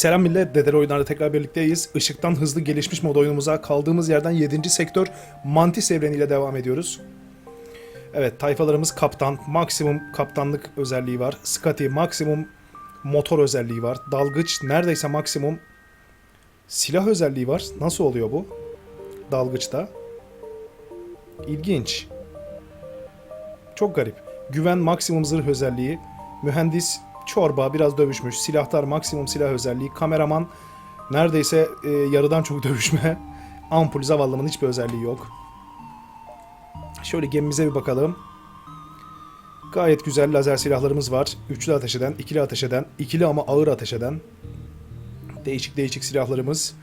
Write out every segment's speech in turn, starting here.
Selam millet, Dedere Oyunlar'da tekrar birlikteyiz. Işıktan hızlı gelişmiş mod oyunumuza kaldığımız yerden 7. sektör Mantis evreniyle devam ediyoruz. Evet, tayfalarımız kaptan, maksimum kaptanlık özelliği var. Scotty, maksimum motor özelliği var. Dalgıç, neredeyse maksimum silah özelliği var. Nasıl oluyor bu? Dalgıçta. İlginç. Çok garip. Güven maksimum zırh özelliği. Mühendis çorba biraz dövüşmüş. Silahtar maksimum silah özelliği. Kameraman neredeyse e, yarıdan çok dövüşme. Ampul zavallımın hiçbir özelliği yok. Şöyle gemimize bir bakalım. Gayet güzel lazer silahlarımız var. Üçlü ateş eden, ikili ateş eden, ikili ama ağır ateş eden. Değişik değişik silahlarımız.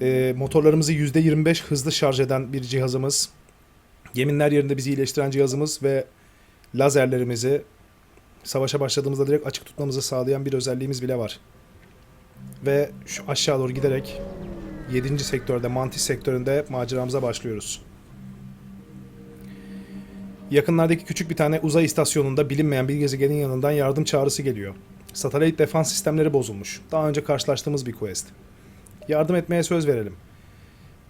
E, motorlarımızı %25 hızlı şarj eden bir cihazımız. Yeminler yerinde bizi iyileştiren cihazımız ve lazerlerimizi savaşa başladığımızda direkt açık tutmamızı sağlayan bir özelliğimiz bile var. Ve şu aşağı doğru giderek 7. sektörde, Mantis sektöründe maceramıza başlıyoruz. Yakınlardaki küçük bir tane uzay istasyonunda bilinmeyen bir gezegenin yanından yardım çağrısı geliyor. Satellite defans sistemleri bozulmuş. Daha önce karşılaştığımız bir quest. Yardım etmeye söz verelim.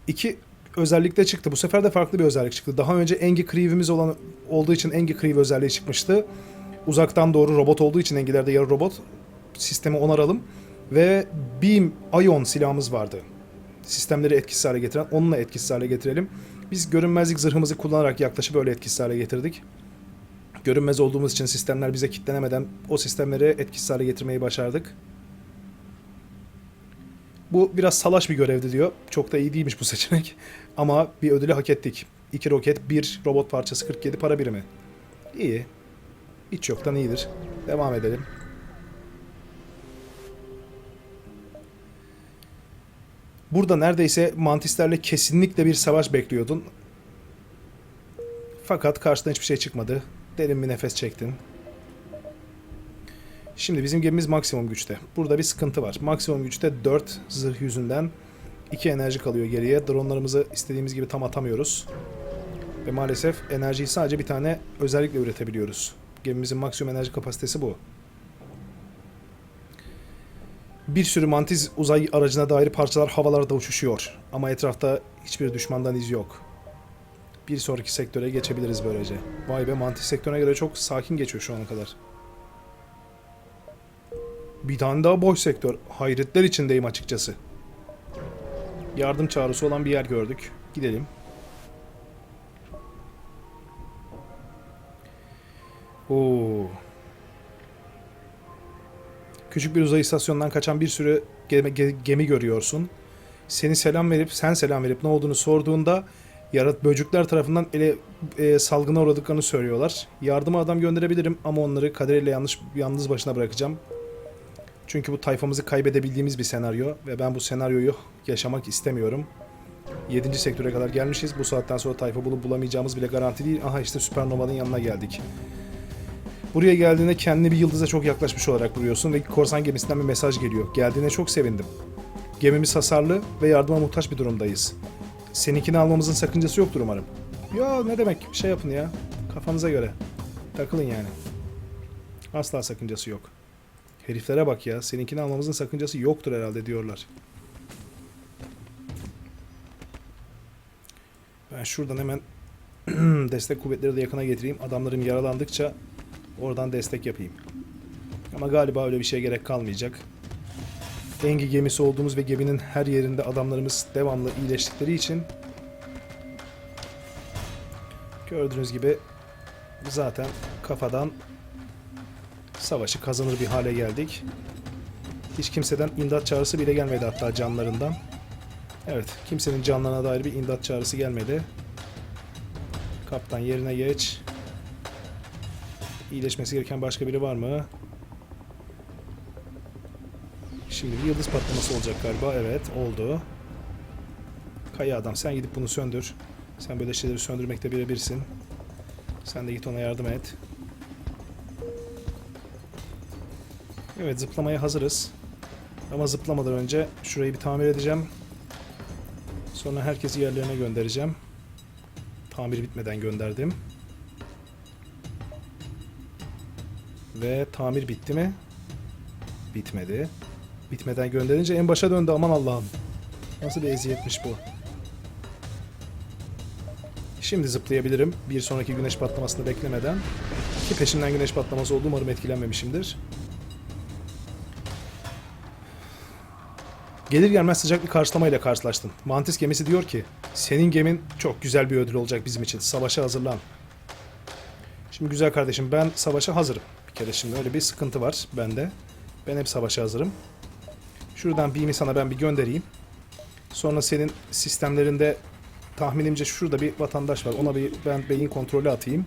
İki özellikle çıktı. Bu sefer de farklı bir özellik çıktı. Daha önce Engi Creeve'imiz olan olduğu için Engi Creeve özelliği çıkmıştı. Uzaktan doğru robot olduğu için Engi'lerde yarı robot sistemi onaralım. Ve Beam Ion silahımız vardı. Sistemleri etkisiz hale getiren onunla etkisiz hale getirelim. Biz görünmezlik zırhımızı kullanarak yaklaşıp öyle etkisiz hale getirdik. Görünmez olduğumuz için sistemler bize kitlenemeden o sistemleri etkisiz hale getirmeyi başardık. Bu biraz salaş bir görevdi diyor. Çok da iyi değilmiş bu seçenek. Ama bir ödülü hak ettik. 2 roket, 1 robot parçası 47 para birimi. İyi. Hiç yoktan iyidir. Devam edelim. Burada neredeyse mantislerle kesinlikle bir savaş bekliyordun. Fakat karşıdan hiçbir şey çıkmadı. Derin bir nefes çektin. Şimdi bizim gemimiz maksimum güçte. Burada bir sıkıntı var. Maksimum güçte 4 zırh yüzünden 2 enerji kalıyor geriye. Dronlarımızı istediğimiz gibi tam atamıyoruz. Ve maalesef enerjiyi sadece bir tane özellikle üretebiliyoruz. Gemimizin maksimum enerji kapasitesi bu. Bir sürü mantis uzay aracına dair parçalar havalarda uçuşuyor. Ama etrafta hiçbir düşmandan iz yok. Bir sonraki sektöre geçebiliriz böylece. Vay be mantis sektörüne göre çok sakin geçiyor şu ana kadar. Bir tane daha boş sektör. Hayretler içindeyim açıkçası. Yardım çağrısı olan bir yer gördük. Gidelim. Oo. Küçük bir uzay istasyonundan kaçan bir sürü gemi, ge- gemi görüyorsun. Seni selam verip, sen selam verip ne olduğunu sorduğunda yarat böcükler tarafından ele e, salgına uğradıklarını söylüyorlar. Yardıma adam gönderebilirim ama onları kaderiyle yanlış yalnız başına bırakacağım. Çünkü bu tayfamızı kaybedebildiğimiz bir senaryo ve ben bu senaryoyu yaşamak istemiyorum. 7. sektöre kadar gelmişiz. Bu saatten sonra tayfa bulup bulamayacağımız bile garanti değil. Aha işte Süpernova'nın yanına geldik. Buraya geldiğinde kendini bir yıldıza çok yaklaşmış olarak buluyorsun ve korsan gemisinden bir mesaj geliyor. Geldiğine çok sevindim. Gemimiz hasarlı ve yardıma muhtaç bir durumdayız. Seninkini almamızın sakıncası yoktur umarım. Ya ne demek şey yapın ya. Kafanıza göre. Takılın yani. Asla sakıncası yok. Heriflere bak ya. Seninkini almamızın sakıncası yoktur herhalde diyorlar. Ben şuradan hemen destek kuvvetleri de yakına getireyim. Adamlarım yaralandıkça oradan destek yapayım. Ama galiba öyle bir şeye gerek kalmayacak. Engi gemisi olduğumuz ve geminin her yerinde adamlarımız devamlı iyileştikleri için gördüğünüz gibi zaten kafadan savaşı kazanır bir hale geldik. Hiç kimseden imdat çağrısı bile gelmedi hatta canlarından. Evet, kimsenin canlarına dair bir imdat çağrısı gelmedi. Kaptan yerine geç. İyileşmesi gereken başka biri var mı? Şimdi bir yıldız patlaması olacak galiba. Evet, oldu. Kaya adam sen gidip bunu söndür. Sen böyle şeyleri söndürmekte birebirsin. Sen de git ona yardım et. Evet zıplamaya hazırız. Ama zıplamadan önce şurayı bir tamir edeceğim. Sonra herkesi yerlerine göndereceğim. Tamir bitmeden gönderdim. Ve tamir bitti mi? Bitmedi. Bitmeden gönderince en başa döndü aman Allah'ım. Nasıl bir eziyetmiş bu. Şimdi zıplayabilirim. Bir sonraki güneş patlamasını beklemeden. Ki peşinden güneş patlaması oldu. Umarım etkilenmemişimdir. Gelir gelmez sıcak bir karşılamayla karşılaştın. Mantis gemisi diyor ki, senin gemin çok güzel bir ödül olacak bizim için. Savaşa hazırlan. Şimdi güzel kardeşim ben savaşa hazırım. Kere şimdi öyle bir sıkıntı var bende. Ben hep savaşa hazırım. Şuradan beam'i sana ben bir göndereyim. Sonra senin sistemlerinde tahminimce şurada bir vatandaş var. Ona bir ben beyin kontrolü atayım.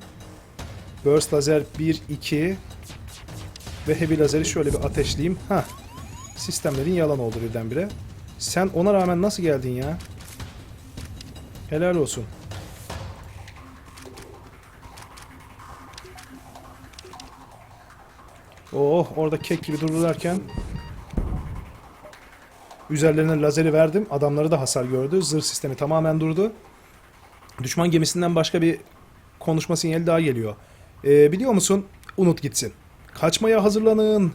Burst lazer 1, 2 ve heavy lazeri şöyle bir ateşleyeyim. Ha. Sistemlerin yalan oldu birdenbire. Sen ona rağmen nasıl geldin ya? Helal olsun. Oh orada kek gibi dururlarken üzerlerine lazeri verdim. Adamları da hasar gördü. Zırh sistemi tamamen durdu. Düşman gemisinden başka bir konuşma sinyali daha geliyor. Ee, biliyor musun? Unut gitsin. Kaçmaya hazırlanın.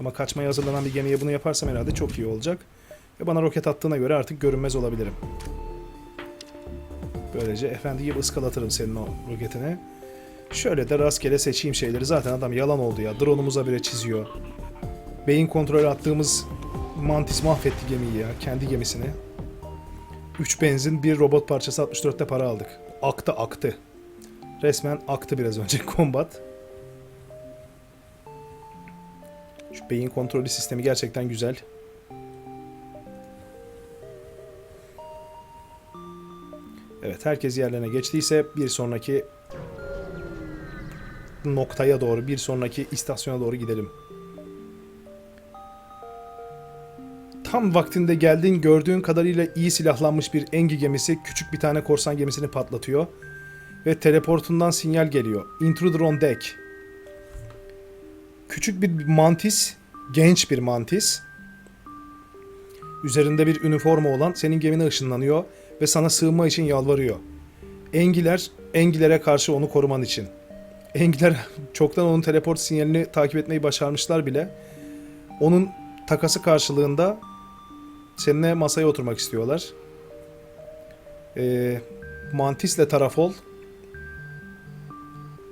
Ama kaçmaya hazırlanan bir gemiye bunu yaparsam herhalde çok iyi olacak. Ve bana roket attığına göre artık görünmez olabilirim. Böylece efendi gibi ıskalatırım senin o roketini. Şöyle de rastgele seçeyim şeyleri. Zaten adam yalan oldu ya. Drone'umuza bile çiziyor. Beyin kontrolü attığımız Mantis mahvetti gemiyi ya. Kendi gemisini. 3 benzin, bir robot parçası 64'te para aldık. Aktı aktı. Resmen aktı biraz önce combat. Şu beyin kontrolü sistemi gerçekten güzel. Evet herkes yerlerine geçtiyse bir sonraki noktaya doğru, bir sonraki istasyona doğru gidelim. Tam vaktinde geldin gördüğün kadarıyla iyi silahlanmış bir Engi gemisi küçük bir tane korsan gemisini patlatıyor. Ve teleportundan sinyal geliyor. Intruder on deck. Küçük bir mantis, genç bir mantis. Üzerinde bir üniforma olan senin gemine ışınlanıyor ve sana sığınma için yalvarıyor. Engiler, Engilere karşı onu koruman için. Engiler çoktan onun teleport sinyalini takip etmeyi başarmışlar bile. Onun takası karşılığında seninle masaya oturmak istiyorlar. Ee, Mantis'le taraf ol.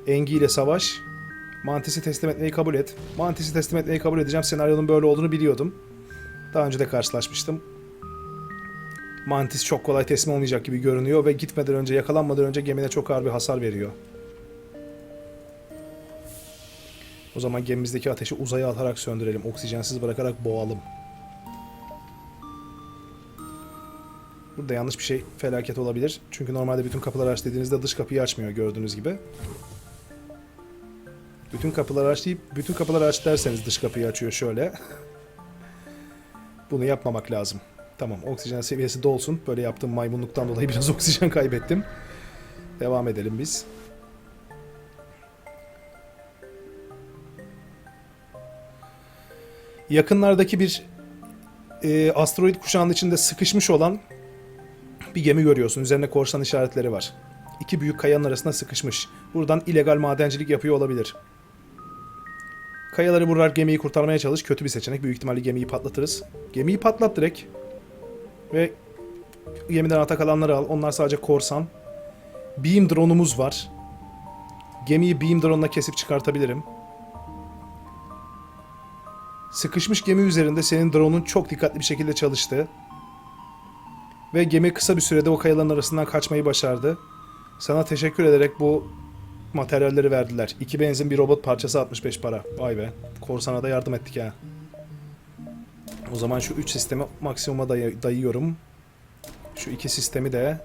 Engi savaş. Mantis'i teslim etmeyi kabul et. Mantis'i teslim etmeyi kabul edeceğim. Senaryonun böyle olduğunu biliyordum. Daha önce de karşılaşmıştım. Mantis çok kolay teslim olmayacak gibi görünüyor ve gitmeden önce, yakalanmadan önce gemine çok ağır bir hasar veriyor. O zaman gemimizdeki ateşi uzaya atarak söndürelim. Oksijensiz bırakarak boğalım. Burada yanlış bir şey felaket olabilir. Çünkü normalde bütün kapıları aç dediğinizde dış kapıyı açmıyor gördüğünüz gibi. Bütün kapıları aç deyip bütün kapıları aç derseniz dış kapıyı açıyor şöyle. Bunu yapmamak lazım. Tamam oksijen seviyesi dolsun. Böyle yaptığım maymunluktan dolayı biraz oksijen kaybettim. Devam edelim biz. Yakınlardaki bir e, asteroid kuşağının içinde sıkışmış olan bir gemi görüyorsun. Üzerine korsan işaretleri var. İki büyük kayanın arasında sıkışmış. Buradan illegal madencilik yapıyor olabilir. Kayaları vurarak gemiyi kurtarmaya çalış. Kötü bir seçenek. Büyük ihtimalle gemiyi patlatırız. Gemiyi patlat direkt. Ve gemiden atak alanları al. Onlar sadece korsan. Beam drone'umuz var. Gemiyi beam drone'la kesip çıkartabilirim. Sıkışmış gemi üzerinde senin drone'un çok dikkatli bir şekilde çalıştı. Ve gemi kısa bir sürede o kayaların arasından kaçmayı başardı. Sana teşekkür ederek bu materyalleri verdiler. İki benzin bir robot parçası 65 para. Vay be. Korsana da yardım ettik ha. O zaman şu 3 sistemi maksimuma day- dayıyorum. Şu iki sistemi de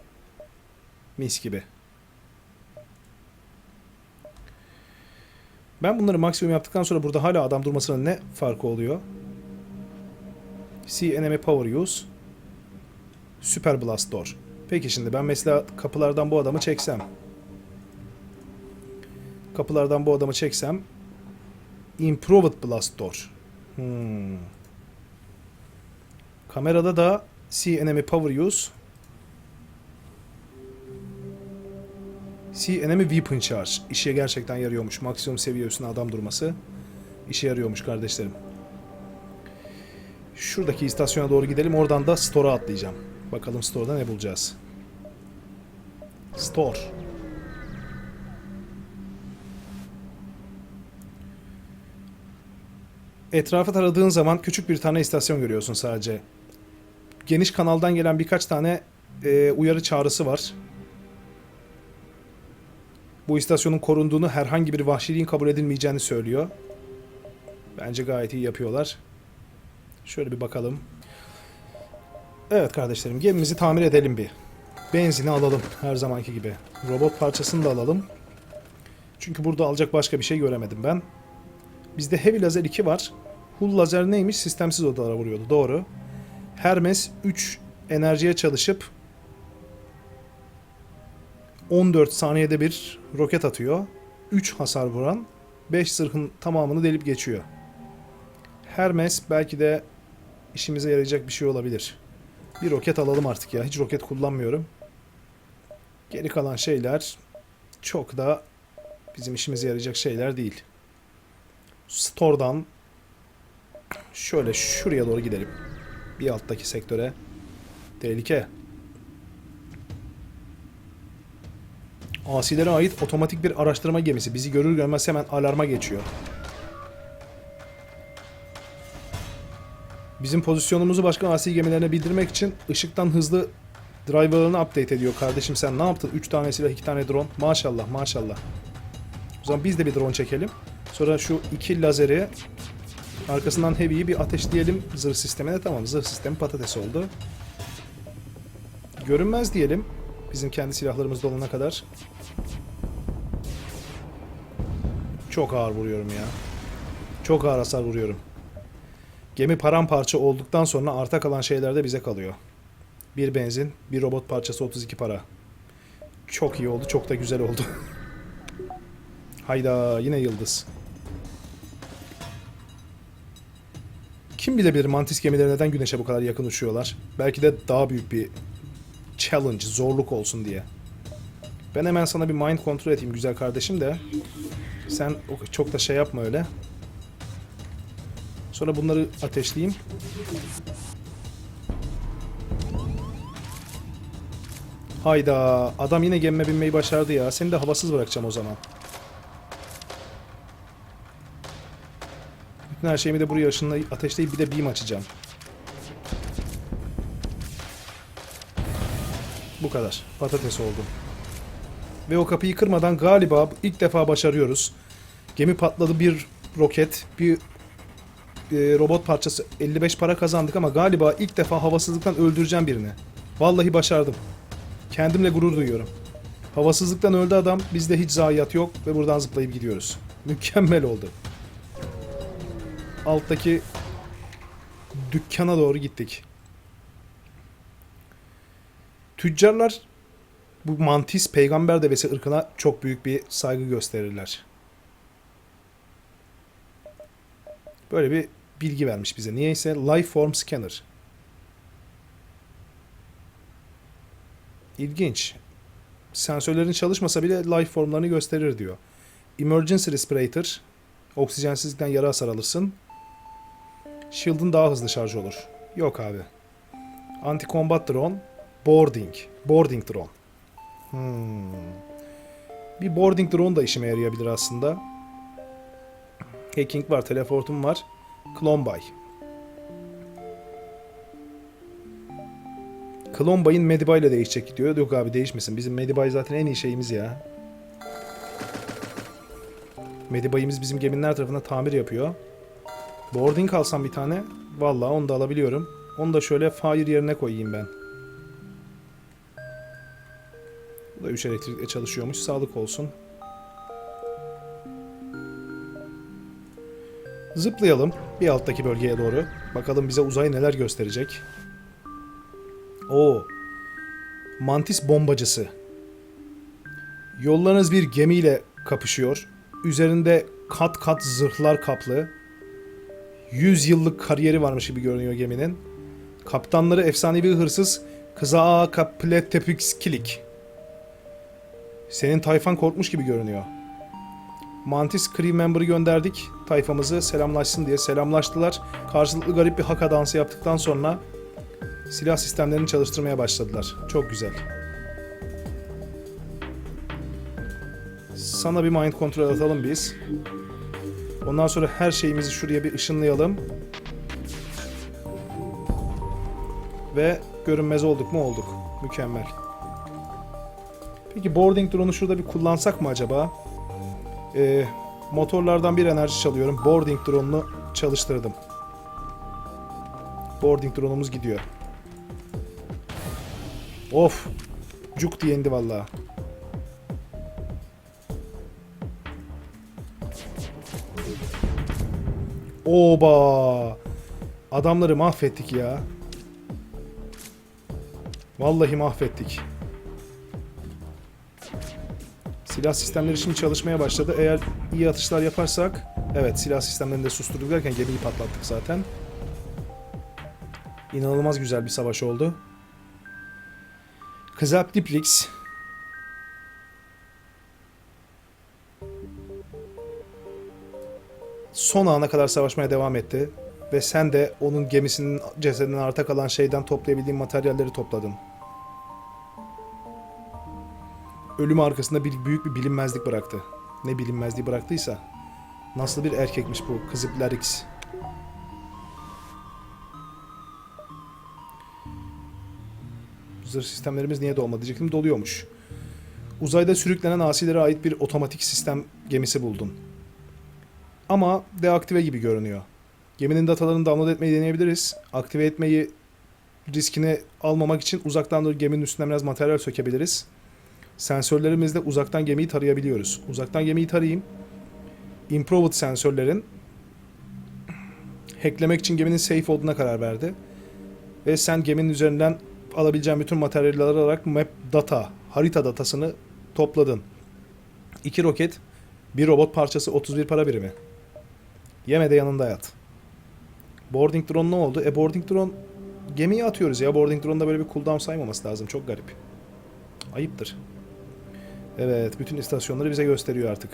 mis gibi. Ben bunları maksimum yaptıktan sonra burada hala adam durmasının ne farkı oluyor? See enemy power use. Super Blast Door. Peki şimdi ben mesela kapılardan bu adamı çeksem. Kapılardan bu adamı çeksem. Improved Blast Door. Hmm. Kamerada da See Power Use. See Enemy Weapon Charge. İşe gerçekten yarıyormuş. Maksimum seviye üstüne adam durması. İşe yarıyormuş kardeşlerim. Şuradaki istasyona doğru gidelim. Oradan da store'a atlayacağım. Bakalım store'da ne bulacağız. Store. Etrafı taradığın zaman küçük bir tane istasyon görüyorsun sadece. Geniş kanaldan gelen birkaç tane e, uyarı çağrısı var. Bu istasyonun korunduğunu, herhangi bir vahşiliğin kabul edilmeyeceğini söylüyor. Bence gayet iyi yapıyorlar. Şöyle bir bakalım. Evet kardeşlerim gemimizi tamir edelim bir. Benzini alalım her zamanki gibi. Robot parçasını da alalım. Çünkü burada alacak başka bir şey göremedim ben. Bizde Heavy Lazer 2 var. Hull Lazer neymiş? Sistemsiz odalara vuruyordu. Doğru. Hermes 3 enerjiye çalışıp 14 saniyede bir roket atıyor. 3 hasar vuran 5 zırhın tamamını delip geçiyor. Hermes belki de işimize yarayacak bir şey olabilir. Bir roket alalım artık ya. Hiç roket kullanmıyorum. Geri kalan şeyler çok da bizim işimize yarayacak şeyler değil. Store'dan şöyle şuraya doğru gidelim. Bir alttaki sektöre. Tehlike. Asilere ait otomatik bir araştırma gemisi. Bizi görür görmez hemen alarma geçiyor. Bizim pozisyonumuzu başka asi gemilerine bildirmek için ışıktan hızlı driver'ını update ediyor. Kardeşim sen ne yaptın? 3 tane silah, 2 tane drone. Maşallah maşallah. O zaman biz de bir drone çekelim. Sonra şu iki lazeri arkasından heavy'yi bir ateşleyelim zırh sistemine. Tamam zırh sistemi patates oldu. Görünmez diyelim. Bizim kendi silahlarımız dolana kadar. Çok ağır vuruyorum ya. Çok ağır hasar vuruyorum. Gemi paramparça olduktan sonra arta kalan şeyler de bize kalıyor. Bir benzin, bir robot parçası 32 para. Çok iyi oldu, çok da güzel oldu. Hayda, yine yıldız. Kim bilebilir mantis gemileri neden güneşe bu kadar yakın uçuyorlar? Belki de daha büyük bir challenge, zorluk olsun diye. Ben hemen sana bir mind kontrol edeyim güzel kardeşim de. Sen çok da şey yapma öyle. Sonra bunları ateşleyeyim. Hayda adam yine gemime binmeyi başardı ya. Seni de havasız bırakacağım o zaman. Bütün her şeyimi de buraya ışınlayıp ateşleyip bir de beam açacağım. Bu kadar. Patates oldu. Ve o kapıyı kırmadan galiba ilk defa başarıyoruz. Gemi patladı bir roket, bir e, robot parçası 55 para kazandık ama galiba ilk defa havasızlıktan öldüreceğim birini. Vallahi başardım. Kendimle gurur duyuyorum. Havasızlıktan öldü adam, bizde hiç zayiat yok ve buradan zıplayıp gidiyoruz. Mükemmel oldu. Alttaki dükkana doğru gittik. Tüccarlar bu mantis peygamber devesi ırkına çok büyük bir saygı gösterirler. Böyle bir bilgi vermiş bize. Niyeyse Life Form Scanner. İlginç. Sensörlerin çalışmasa bile life formlarını gösterir diyor. Emergency Respirator. Oksijensizlikten yara hasar alırsın. Shield'ın daha hızlı şarj olur. Yok abi. Anti-combat drone. Boarding. Boarding drone. Hmm. Bir boarding drone da işime yarayabilir aslında. Hacking var, teleportum var. Clombay. Clombay'ın Medibay ile değişecek diyor. Yok abi değişmesin. Bizim Medibay zaten en iyi şeyimiz ya. Medibay'ımız bizim geminin her tarafında tamir yapıyor. Boarding alsam bir tane. Vallahi onu da alabiliyorum. Onu da şöyle fire yerine koyayım ben. Da 3 elektrikle çalışıyormuş. Sağlık olsun. Zıplayalım bir alttaki bölgeye doğru. Bakalım bize uzay neler gösterecek. Oo. Mantis bombacısı. Yollarınız bir gemiyle kapışıyor. Üzerinde kat kat zırhlar kaplı. 100 yıllık kariyeri varmış gibi görünüyor geminin. Kaptanları efsanevi hırsız Kıza Kapletepixkilik. Senin tayfan korkmuş gibi görünüyor. Mantis Crew Member'ı gönderdik. Tayfamızı selamlaşsın diye selamlaştılar. Karşılıklı garip bir haka dansı yaptıktan sonra silah sistemlerini çalıştırmaya başladılar. Çok güzel. Sana bir mind kontrol atalım biz. Ondan sonra her şeyimizi şuraya bir ışınlayalım. Ve görünmez olduk mu olduk. Mükemmel. Peki boarding drone'u şurada bir kullansak mı acaba? Ee, motorlardan bir enerji çalıyorum. Boarding drone'unu çalıştırdım. Boarding drone'umuz gidiyor. Of. Cuk diye indi vallahi. Oba! Adamları mahvettik ya. Vallahi mahvettik. Silah sistemleri şimdi çalışmaya başladı. Eğer iyi atışlar yaparsak... Evet silah sistemlerini de susturduk derken gemiyi patlattık zaten. İnanılmaz güzel bir savaş oldu. Kızap Diplix. Son ana kadar savaşmaya devam etti. Ve sen de onun gemisinin cesedinden arta kalan şeyden toplayabildiğin materyalleri topladın. Ölüm arkasında bir büyük bir bilinmezlik bıraktı. Ne bilinmezliği bıraktıysa. Nasıl bir erkekmiş bu Kıziplerix. Zırh sistemlerimiz niye dolmadı diyecektim doluyormuş. Uzayda sürüklenen asilere ait bir otomatik sistem gemisi buldun. Ama deaktive gibi görünüyor. Geminin datalarını download etmeyi deneyebiliriz. Aktive etmeyi riskini almamak için uzaktan da geminin üstüne biraz materyal sökebiliriz. Sensörlerimizle uzaktan gemiyi tarayabiliyoruz. Uzaktan gemiyi tarayayım. Improved sensörlerin hacklemek için geminin safe olduğuna karar verdi. Ve sen geminin üzerinden alabileceğin bütün materyaller alarak map data, harita datasını topladın. İki roket, bir robot parçası 31 para birimi. Yeme de yanında yat. Boarding drone ne oldu? E boarding drone gemiye atıyoruz ya. Boarding drone'da böyle bir cooldown saymaması lazım. Çok garip. Ayıptır. Evet, bütün istasyonları bize gösteriyor artık.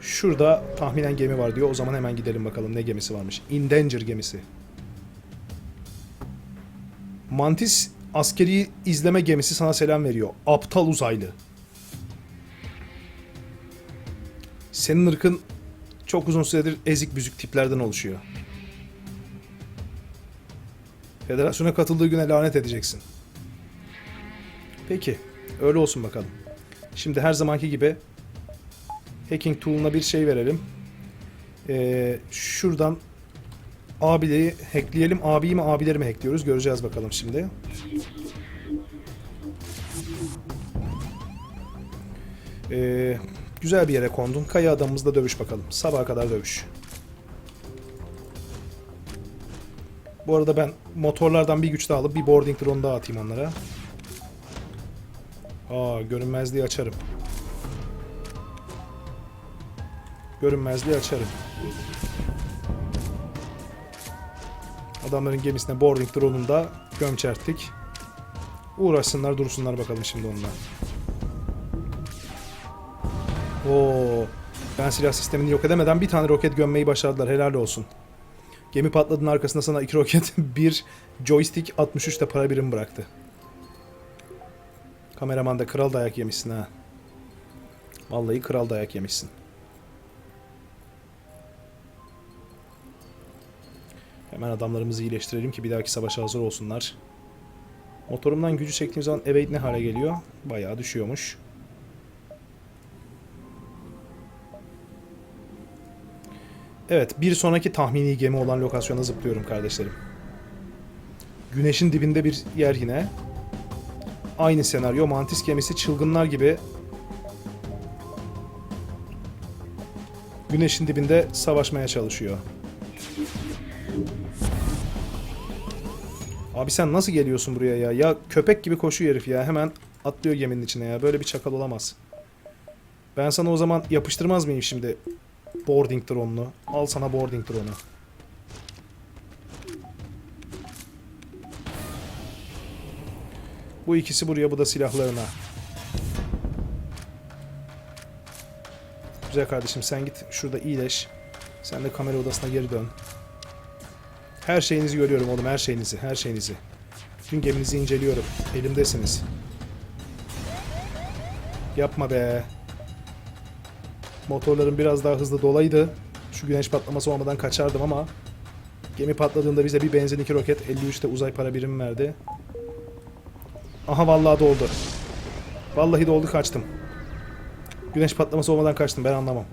Şurada tahminen gemi var diyor. O zaman hemen gidelim bakalım ne gemisi varmış. Endanger gemisi. Mantis askeri izleme gemisi sana selam veriyor. Aptal uzaylı. Senin ırkın çok uzun süredir ezik büzük tiplerden oluşuyor. Federasyona katıldığı güne lanet edeceksin. Peki, öyle olsun bakalım. Şimdi her zamanki gibi hacking tool'una bir şey verelim. Ee, şuradan abileri hackleyelim. Abiyi mi abileri mi hackliyoruz? Göreceğiz bakalım şimdi. Ee, güzel bir yere kondun. Kaya adamımızla dövüş bakalım. Sabaha kadar dövüş. Bu arada ben motorlardan bir güç daha alıp bir boarding drone daha atayım onlara. Aa görünmezliği açarım. Görünmezliği açarım. Adamların gemisine boarding drone'unu da gömçerttik. Uğraşsınlar dursunlar bakalım şimdi onlar. Oo, ben silah sistemini yok edemeden bir tane roket gömmeyi başardılar. Helal olsun. Gemi patladığının arkasında sana iki roket, bir joystick, 63 de para birim bıraktı. Kameraman da kral dayak yemişsin ha. Vallahi kral dayak yemişsin. Hemen adamlarımızı iyileştirelim ki bir dahaki savaşa hazır olsunlar. Motorumdan gücü çektiğim zaman evade ne hale geliyor? Bayağı düşüyormuş. Evet, bir sonraki tahmini gemi olan lokasyona zıplıyorum kardeşlerim. Güneşin dibinde bir yer yine. Aynı senaryo. Mantis gemisi çılgınlar gibi güneşin dibinde savaşmaya çalışıyor. Abi sen nasıl geliyorsun buraya ya? Ya köpek gibi koşuyor herif ya. Hemen atlıyor geminin içine ya. Böyle bir çakal olamaz. Ben sana o zaman yapıştırmaz mıyım şimdi boarding drone'unu? Al sana boarding drone'u. Bu ikisi buraya, bu da silahlarına. Güzel kardeşim sen git şurada iyileş. Sen de kamera odasına geri dön. Her şeyinizi görüyorum oğlum her şeyinizi her şeyinizi. Bütün geminizi inceliyorum. Elimdesiniz. Yapma be. Motorlarım biraz daha hızlı dolaydı. Şu güneş patlaması olmadan kaçardım ama gemi patladığında bize bir benzin iki roket 53'te uzay para birimi verdi. Aha vallahi doldu. Vallahi doldu kaçtım. Güneş patlaması olmadan kaçtım ben anlamam.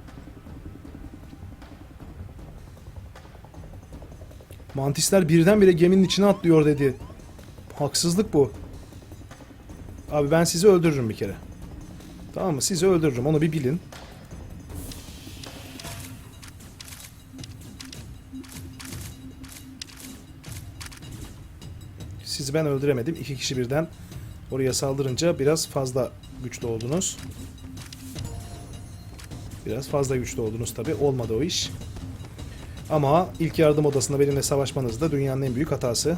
Mantisler birdenbire geminin içine atlıyor dedi. Haksızlık bu. Abi ben sizi öldürürüm bir kere. Tamam mı? Sizi öldürürüm. Onu bir bilin. Sizi ben öldüremedim. İki kişi birden oraya saldırınca biraz fazla güçlü oldunuz. Biraz fazla güçlü oldunuz tabi. Olmadı o iş. Ama ilk yardım odasında benimle savaşmanız da dünyanın en büyük hatası.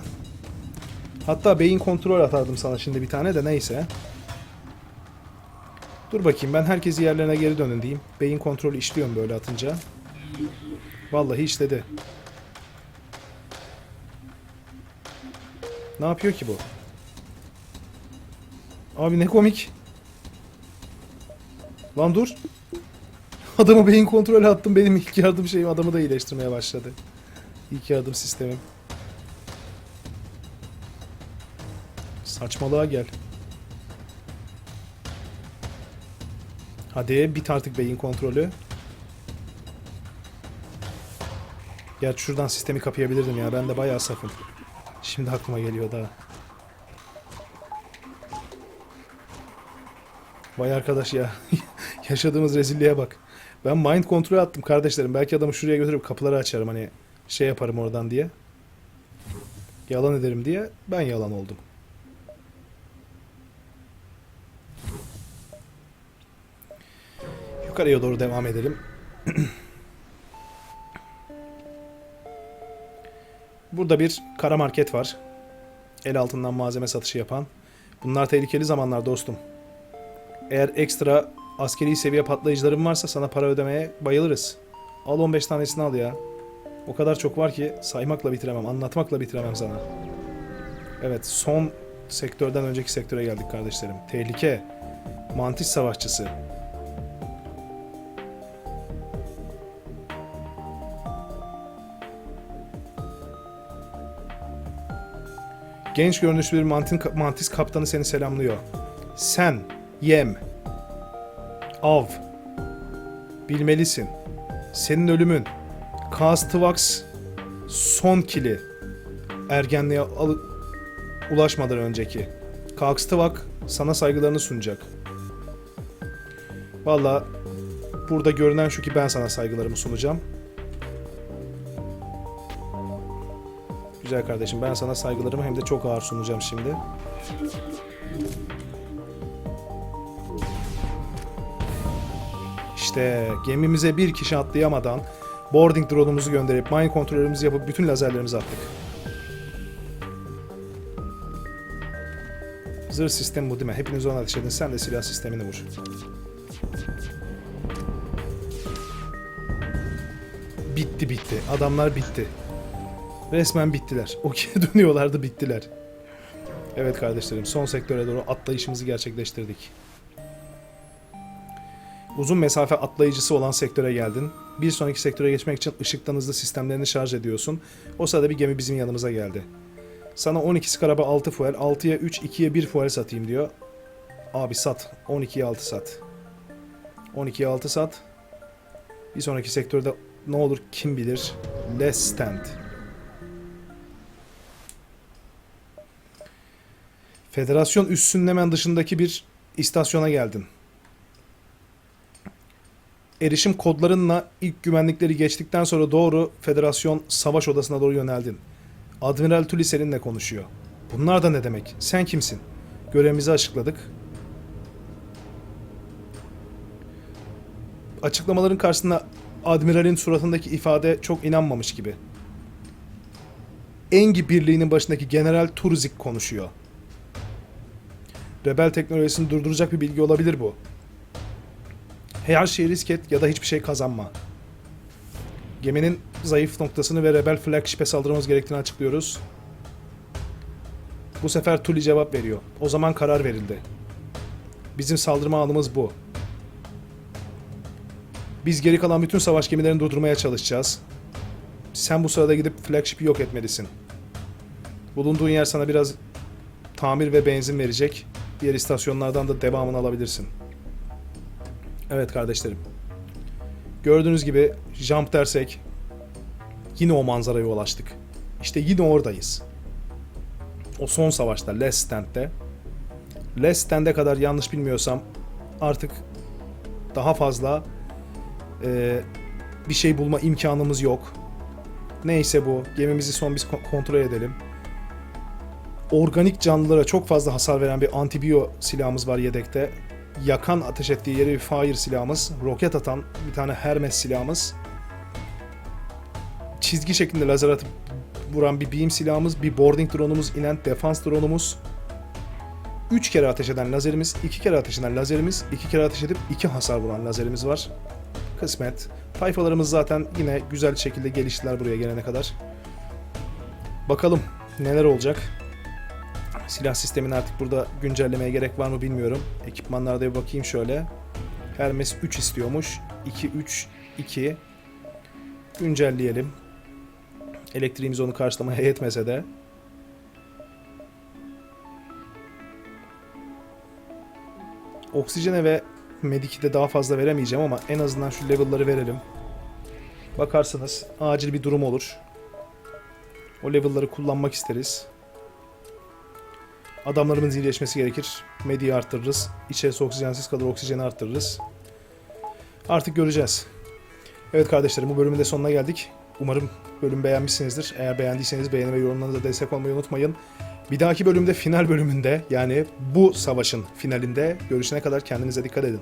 Hatta beyin kontrol atardım sana şimdi bir tane de neyse. Dur bakayım ben herkesi yerlerine geri dönün diyeyim. Beyin kontrolü işliyorum böyle atınca. Vallahi işledi. Ne yapıyor ki bu? Abi ne komik. Lan dur. Adamı beyin kontrolü attım. Benim ilk yardım şeyim adamı da iyileştirmeye başladı. İlk yardım sistemim. Saçmalığa gel. Hadi bit artık beyin kontrolü. Gerçi şuradan sistemi kapayabilirdim ya. Ben de bayağı safım. Şimdi aklıma geliyor daha. Vay arkadaş ya. Yaşadığımız rezilliğe bak. Ben mind kontrol attım kardeşlerim. Belki adamı şuraya götürüp kapıları açarım hani şey yaparım oradan diye. Yalan ederim diye ben yalan oldum. Yukarıya doğru devam edelim. Burada bir kara market var. El altından malzeme satışı yapan. Bunlar tehlikeli zamanlar dostum. Eğer ekstra askeri seviye patlayıcıların varsa sana para ödemeye bayılırız. Al 15 tanesini al ya. O kadar çok var ki saymakla bitiremem, anlatmakla bitiremem sana. Evet, son sektörden önceki sektöre geldik kardeşlerim. Tehlike. Mantis savaşçısı. Genç görünüşlü bir mantin, mantis kaptanı seni selamlıyor. Sen, yem, av, bilmelisin. Senin ölümün, Kastvax son kili, ergenliğe al- ulaşmadan önceki. Kastvax sana saygılarını sunacak. Valla burada görünen şu ki ben sana saygılarımı sunacağım. Güzel kardeşim ben sana saygılarımı hem de çok ağır sunacağım şimdi. İşte gemimize bir kişi atlayamadan boarding drone'umuzu gönderip mine kontrollerimizi yapıp bütün lazerlerimizi attık. Zırh sistemi bu değil mi? Hepiniz ona ateş edin. Sen de silah sistemini vur. Bitti bitti. Adamlar bitti. Resmen bittiler. Okey dönüyorlardı bittiler. Evet kardeşlerim son sektöre doğru atlayışımızı gerçekleştirdik. Uzun mesafe atlayıcısı olan sektöre geldin. Bir sonraki sektöre geçmek için ışıktan hızlı sistemlerini şarj ediyorsun. O sırada bir gemi bizim yanımıza geldi. Sana 12 skaraba 6 fuel, 6'ya 3, 2'ye 1 fuel satayım diyor. Abi sat. 12'ye 6 sat. 12'ye 6 sat. Bir sonraki sektörde ne olur kim bilir. Less stand. Federasyon üssünün hemen dışındaki bir istasyona geldin. Erişim kodlarınla ilk güvenlikleri geçtikten sonra doğru Federasyon savaş odasına doğru yöneldin. Admiral Tully seninle konuşuyor. Bunlar da ne demek? Sen kimsin? Görevimizi açıkladık. Açıklamaların karşısında Admiral'in suratındaki ifade çok inanmamış gibi. Engi Birliği'nin başındaki General Turzik konuşuyor. Rebel teknolojisini durduracak bir bilgi olabilir bu. Her şeyi risk et ya da hiçbir şey kazanma. Geminin zayıf noktasını ve Rebel flagship'e saldırmamız gerektiğini açıklıyoruz. Bu sefer Tully cevap veriyor. O zaman karar verildi. Bizim saldırma anımız bu. Biz geri kalan bütün savaş gemilerini durdurmaya çalışacağız. Sen bu sırada gidip flagship'i yok etmelisin. Bulunduğun yer sana biraz tamir ve benzin verecek. Diğer istasyonlardan da devamını alabilirsin. Evet kardeşlerim. Gördüğünüz gibi jump dersek yine o manzaraya ulaştık. İşte yine oradayız. O son savaşta Last Stand'de. Last Stand'e kadar yanlış bilmiyorsam artık daha fazla e, bir şey bulma imkanımız yok. Neyse bu. Gemimizi son biz ko- kontrol edelim. Organik canlılara çok fazla hasar veren bir antibiyo silahımız var yedekte. Yakan ateş ettiği yere bir fire silahımız. Roket atan bir tane Hermes silahımız. Çizgi şeklinde lazer atıp vuran bir beam silahımız. Bir boarding drone'umuz, inen defans drone'umuz. 3 kere ateş eden lazerimiz, 2 kere ateş eden lazerimiz, 2 kere ateş edip 2 hasar vuran lazerimiz var. Kısmet. Tayfalarımız zaten yine güzel şekilde geliştiler buraya gelene kadar. Bakalım neler olacak. Silah sistemini artık burada güncellemeye gerek var mı bilmiyorum. Ekipmanlarda bir bakayım şöyle. Hermes 3 istiyormuş. 2 3 2 güncelleyelim. Elektriğimiz onu karşılamaya yetmese de. Oksijene ve Medikit'e daha fazla veremeyeceğim ama en azından şu level'ları verelim. Bakarsanız acil bir durum olur. O level'ları kullanmak isteriz. Adamlarımızın iyileşmesi gerekir. Medi'yi arttırırız. İçerisi oksijensiz kalır, oksijeni arttırırız. Artık göreceğiz. Evet kardeşlerim bu bölümün de sonuna geldik. Umarım bölüm beğenmişsinizdir. Eğer beğendiyseniz beğeni ve yorumlarınızla destek olmayı unutmayın. Bir dahaki bölümde final bölümünde yani bu savaşın finalinde görüşene kadar kendinize dikkat edin.